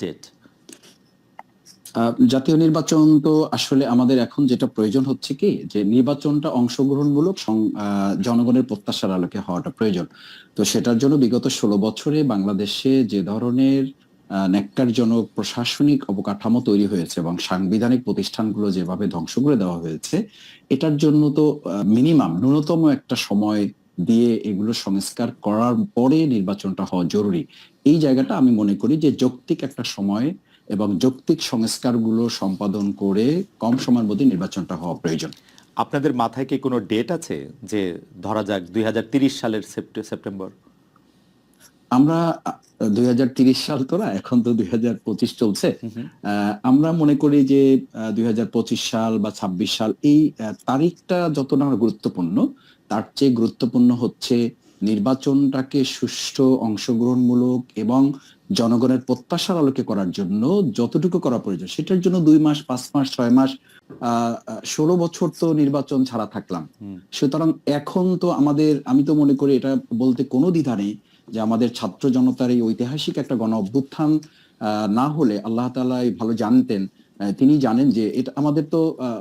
Date জাতীয় নির্বাচন তো আসলে আমাদের এখন যেটা প্রয়োজন হচ্ছে কি? যে নির্বাচনটা অংশগ্রহণমূলক জনগণের প্রত্যাশার আলোকে হওয়াটা প্রয়োজন। তো সেটার জন্য বিগত ষোলো বছরে বাংলাদেশে যে ধরনের ন্যাক্কারজনক প্রশাসনিক অবকাঠামো তৈরি হয়েছে এবং সাংবিধানিক প্রতিষ্ঠানগুলো যেভাবে ধ্বংস করে দেওয়া হয়েছে, এটার জন্য তো মিনিমাম ন্যূনতম একটা সময় দিয়ে এগুলো সংস্কার করার পরে নির্বাচনটা হওয়া জরুরি। এই জায়গাটা আমি মনে করি যে যৌক্তিক একটা সময় এবং যৌক্তিক সংস্কারগুলো সম্পাদন করে কম সময়ের মধ্যে নির্বাচনটা হওয়া প্রয়োজন। আপনাদের মাথায় কি কোনো ডেট আছে যে ধরা যাক দুই সালের সেপ্টেম্বর? আমরা দুই সাল তো না এখন তো দুই হাজার পঁচিশ চলছে। আহ, আমরা মনে করি যে দুই হাজার পঁচিশ সাল বা ২৬ সাল এই তারিখটা যত না গুরুত্বপূর্ণ তার চেয়ে গুরুত্বপূর্ণ হচ্ছে নির্বাচনটাকে সুষ্ঠু অংশগ্রহণমূলক এবং জনগণের প্রত্যাশার আলোকে করার জন্য যতটুকু করা প্রয়োজন সেটার জন্য দুই মাস পাঁচ মাস ছয় মাস আহ ষোলো বছর তো নির্বাচন ছাড়া থাকলাম। সুতরাং এখন তো আমাদের আমি তো মনে করি এটা বলতে কোনো দ্বিধা নেই যে আমাদের ছাত্র জনতার এই ঐতিহাসিক একটা গণ অভ্যুত্থান আহ, না হলে আল্লাহ তাআলা ভালো জানতেন তিনি জানেন যে এটা আমাদের তো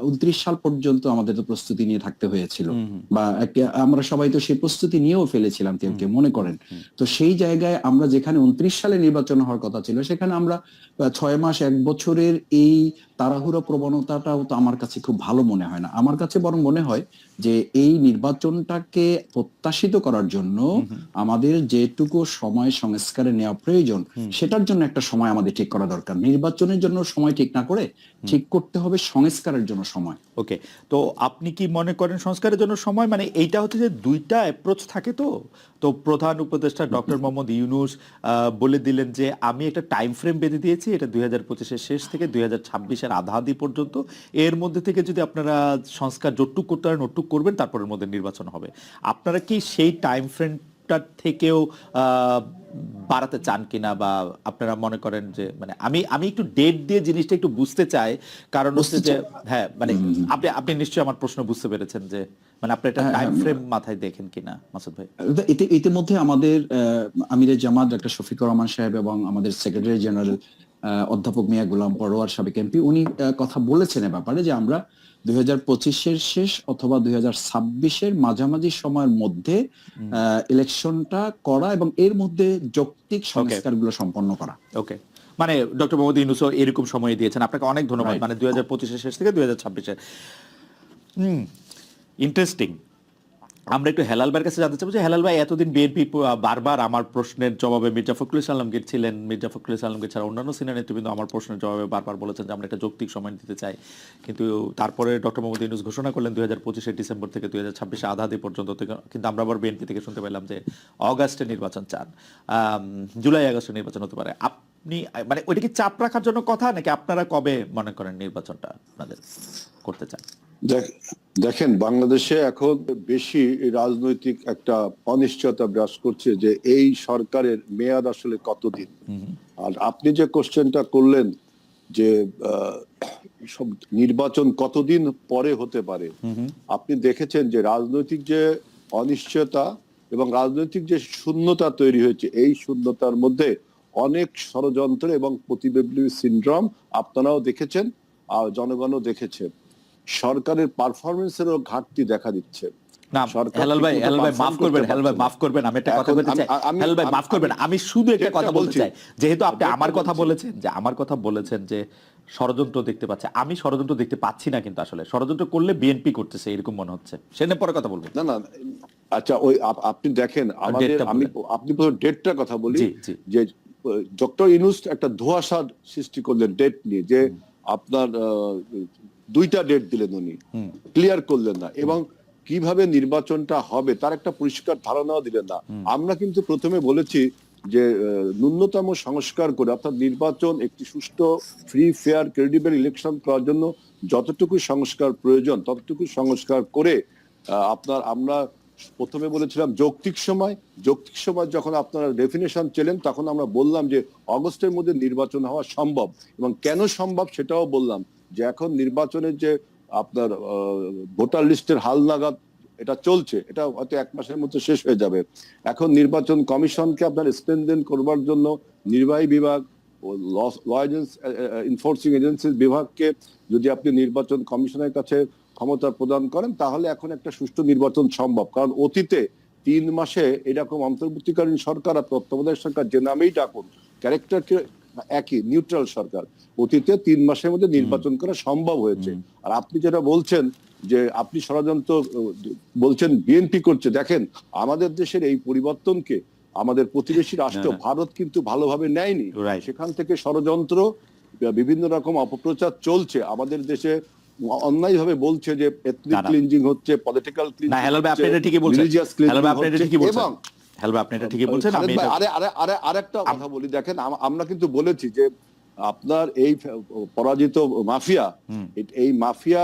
উনত্রিশ সাল পর্যন্ত আমাদের তো প্রস্তুতি নিয়ে থাকতে হয়েছিল। বা আমরা সবাই তো সেই প্রস্তুতি নিয়েও ফেলেছিলাম কেউ কেউ মনে করেন। তো সেই জায়গায় আমরা যেখানে উনত্রিশ সালে নির্বাচন হওয়ার কথা ছিল সেখানে আমরা ছয় মাস এক বছরের এই তাড়াহুড়ো প্রবণতাটাও তো আমার কাছে খুব ভালো মনে হয় না। আমার কাছে বরং মনে হয় যে এই নির্বাচনটাকে প্রত্যাশিত করার জন্য আমাদের যেটুকু সময় সংস্কারে নেওয়া প্রয়োজন সেটার জন্য একটা সময় আমাদের ঠিক করা দরকার। নির্বাচনের জন্য সময় ঠিক না করে ঠিক করতে হবে সংস্কারের জন্য সময়। ওকে তো আপনি কি মনে করেন সংস্কারের জন্য সময়? মানে এইটা হচ্ছে যে দুইটা অ্যাপ্রোচ থাকে তো? তো প্রধান উপদেষ্টা ডক্টর মোহাম্মদ ইউনুস বলে দিলেন যে আমি একটা টাইম ফ্রেম বেঁধে দিয়েছি এটা দুই হাজার পঁচিশের শেষ থেকে দুই হাজার ছাব্বিশের আধা আধি পর্যন্ত। এর মধ্যে থেকে যদি আপনারা সংস্কার জটুক করতে পারেন ওটুক করবেন তারপরের মধ্যে নির্বাচন হবে। আপনারা কি সেই টাইম ফ্রেমটার থেকেও বাড়াতে চান কিনা বা আপনারা মনে করেন যে মানে আমি আমি একটু ডেট দিয়ে জিনিসটা একটু বুঝতে চাই। কারণ হচ্ছে যে হ্যাঁ মানে আপনি আপনি নিশ্চয়ই আমার প্রশ্ন বুঝতে পেরেছেন যে মানে আপনি একটা টাইম ফ্রেম মাথায় দেখেন কিনা মাসুদ ভাই? ইতিমধ্যে আমাদের আহ, আমিরের জামাত ডক্টর শফিকুর রহমান সাহেব এবং আমাদের সেক্রেটারি জেনারেল অধ্যাপক মিয়া গোলাম পরোয়ার সাবেক এমপি উনি কথা বলেছেন এ ব্যাপারে যে আমরা দুই হাজার পঁচিশের শেষ অথবা দুই হাজার ছাব্বিশের মাঝামাঝি সময়ের মধ্যে ইলেকশনটা করা এবং এর মধ্যে যৌক্তিক সংস্কারগুলো সম্পন্ন করা। ওকে মানে ডক্টর মোহাম্মদ ইউনুসও এরকম সময় দিয়েছেন। আপনাকে অনেক ধন্যবাদ। মানে দুই হাজার পঁচিশের শেষ থেকে দুই হাজার ছাব্বিশের। হুম ইন্টারেস্টিং আমরা একটু হেলাল ভাইয়ের কাছে জানতে চাবো যে, হেলাল ভাই, এতদিন বিএনপি বারবার আমার প্রশ্নের জবাবে মির্জা ফখরুল ইসলামগীর ছিলেন, মির্জা ফখরুল ইসলামগীর ছাড়া অন্যান্য সিনিয়র নেতৃবৃন্দ আমার প্রশ্নের জবাবে বারবার বলেছেন যে, আমরা একটা যৌক্তিক সময় দিতে চাই। কিন্তু তারপরে ডক্টর মোহাম্মদ ইউনুস ঘোষণা করলেন দুই হাজার পঁচিশে ডিসেম্বর থেকে দুই হাজার ছাব্বিশে আধা আধি পর্যন্ত কিন্তু আমরা আবার বিএনপি থেকে শুনতে পেলাম যে, অগাস্টে নির্বাচন চান। জুলাই, আগস্টে নির্বাচন হতে পারে। আপনি মানে ওইটা কি চাপ রাখার জন্য কথা, নাকি আপনারা কবে মনে করেন নির্বাচনটা আপনাদের করতে চান? দেখেন বাংলাদেশে এখন বেশি রাজনৈতিক একটা অনিশ্চয়তা বিরাজ করছে যে এই সরকারের মেয়াদ আসলে কতদিন? আর আপনি যে কোশ্চেনটা করলেন যে সব নির্বাচন কতদিন পরে হতে পারে আপনি দেখেছেন যে রাজনৈতিক যে অনিশ্চয়তা এবং রাজনৈতিক যে শূন্যতা তৈরি হয়েছে এই শূন্যতার মধ্যে অনেক ষড়যন্ত্র এবং প্রতিবেদী সিনড্রোম আপনারাও দেখেছেন আর জনগণও দেখেছে। সরকারের পারফরমেন্সেরও ঘাটতি দেখা দিচ্ছে। না হেলাল ভাই হেলাল ভাই মাফ করবেন হেলাল ভাই মাফ করবেন আমি একটা কথা বলতে চাই। হেলাল ভাই মাফ করবেন আমি- আমি শুধু একটা কথা বলতে চাই যেহেতু আপনি আমার কথা বলেছেন যে আমার কথা বলেছেন যে ষড়যন্ত্র দেখতে পাচ্ছে আমি ষড়যন্ত্র দেখতে পাচ্ছি না কিন্তু আসলে ষড়যন্ত্র করলে বিএনপি করতেছে এরকম মনে হচ্ছে। সে পরে কথা বলব। না না আচ্ছা ওই আপনি দেখেন আমাদের আমি। আপনি প্রথম ডেটটার কথা বলি। যে ডক্টর ইনুস একটা ধোঁয়াশার সৃষ্টি করলেন ডেট নিয়ে যে আপনার দুইটা ডেট দিলেন উনি। ক্লিয়ার করলেন না এবং কীভাবে নির্বাচনটা হবে তার একটা পরিষ্কার ধারণাও দিলেন না। আমরা কিন্তু প্রথমে বলেছি যে ন্যূনতম সংস্কার করে অর্থাৎ নির্বাচন একটি সুষ্ঠু ফ্রি ফেয়ার ক্রেডিবল ইলেকশন করার জন্য যতটুকু সংস্কার প্রয়োজন ততটুকু সংস্কার করে আহ, আপনার আমরা প্রথমে বলেছিলাম যৌক্তিক সময়। যৌক্তিক সময় যখন আপনারা ডেফিনেশন চেলেন তখন আমরা বললাম যে অগস্টের মধ্যে নির্বাচন হওয়া সম্ভব এবং কেন সম্ভব সেটাও বললাম। যে এখন নির্বাচনের যে আপনার ভোটার লিস্টের হালনাগাদ এটা চলছে, এটা হয়তো এক মাসের মধ্যে শেষ হয়ে যাবে। এখন নির্বাচন কমিশনকে আপনার স্পেন্দেন করবার জন্য নির্বাহী বিভাগ ল এনফোর্সিং এজেন্সির বিভাগকে যদি আপনি নির্বাচন কমিশনের কাছে ক্ষমতা প্রদান করেন, তাহলে এখন একটা সুষ্ঠু নির্বাচন সম্ভব। কারণ অতীতে তিন মাসে এরকম অন্তর্বর্তীকালীন সরকার আর তত্ত্বাবধায়ক সরকার যে নামেই ডাকুন, ক্যারেক্টারকে একই নিউট্রাল সরকার। অতীতে তিন মাসের মধ্যে নির্বাচন করা সম্ভব হয়েছে। আর আপনি যেটা বলছেন যে আপনি ষড়যন্ত্র বলছেন বিএনপি করছে দেখেন আমাদের দেশের এই পরিবর্তনকে আমাদের প্রতিবেশী রাষ্ট্র। ভারত কিন্তু ভালোভাবে নেয়নি। সেখান থেকে ষড়যন্ত্র বিভিন্ন রকম অপপ্রচার চলছে। আমাদের দেশে অন্যায়ভাবে বলছে যে এথনিক। ক্লিনজিং হচ্ছে পলিটিক্যাল এটা ঠিকই বলছেন। এবং ভাই আপনি এটা ঠিকই বলছেন আমি আরে আরে আরে আরেকটা কথা বলি দেখেন আমরা কিন্তু বলেছি যে আপনার এই পরাজিত মাফিয়া এই মাফিয়া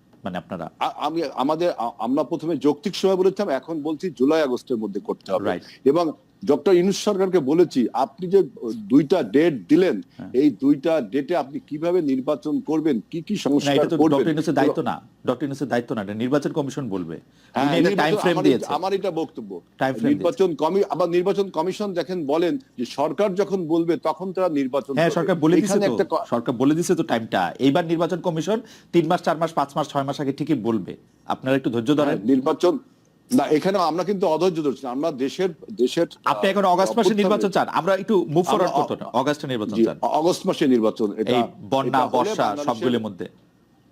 মানে আপনারা? আমি আমাদের আমরা প্রথমে যৌক্তিক সময় বলেছিলাম এখন বলছি জুলাই আগস্টের মধ্যে করতে হবে। এবং ডক্টর ইনুস সরকারকে বলেছি আপনি যে দুইটা ডেট দিলেন হ্যাঁ। এই দুইটা ডেটে আপনি কীভাবে নির্বাচন করবেন কি কি সংস্কার এটা তো করবেন? দায়িত্ব না। ডক্টর ইউনুসের দায়িত্ব না নির্বাচন কমিশন বলবে। হ্যাঁ, টাইম ফ্রেম আমার- দিয়েছে। আমার এটা বক্তব্য। নির্বাচন কমি আবার নির্বাচন কমিশন দেখেন বলেন যে সরকার যখন বলবে তখন তারা নির্বাচন হ্যাঁ সরকার বলে দিছে তো। সরকার বলে দিছে তো টাইমটা এইবার নির্বাচন কমিশন তিন মাস চার মাস পাঁচ মাস ছয় মাস আগে ঠিকই বলবে। আপনারা একটু ধৈর্য ধরেন। হ্যাঁ, নির্বাচন না এখানে আমরা কিন্তু অধৈর্য ধরছি আমরা দেশের দেশের আপনি এখন অগস্ট মাসে নির্বাচন চান। আমরা একটু মুভ ফরওয়ার্ড করতে অগস্টে নির্বাচন চান। অগস্ট মাসে নির্বাচন এটা বন্যা বর্ষা সবগুলোর মধ্যে।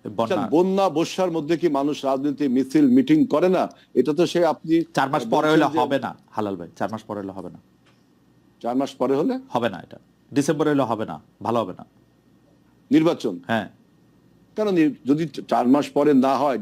বন্যা। আচ্ছা, বর্ষার মধ্যে কি মানুষ রাজনীতি মিছিল মিটিং করে না? এটা তো সে আপনি চার মাস পরে হলে হবে না হালাল ভাই চার মাস পরে হলে হবে না। চার মাস পরে হলে? হবে না এটা। ডিসেম্বরে হলে হবে না ভালো হবে না। নির্বাচন? হ্যাঁ। কেন যদি চার মাস পরে না হয়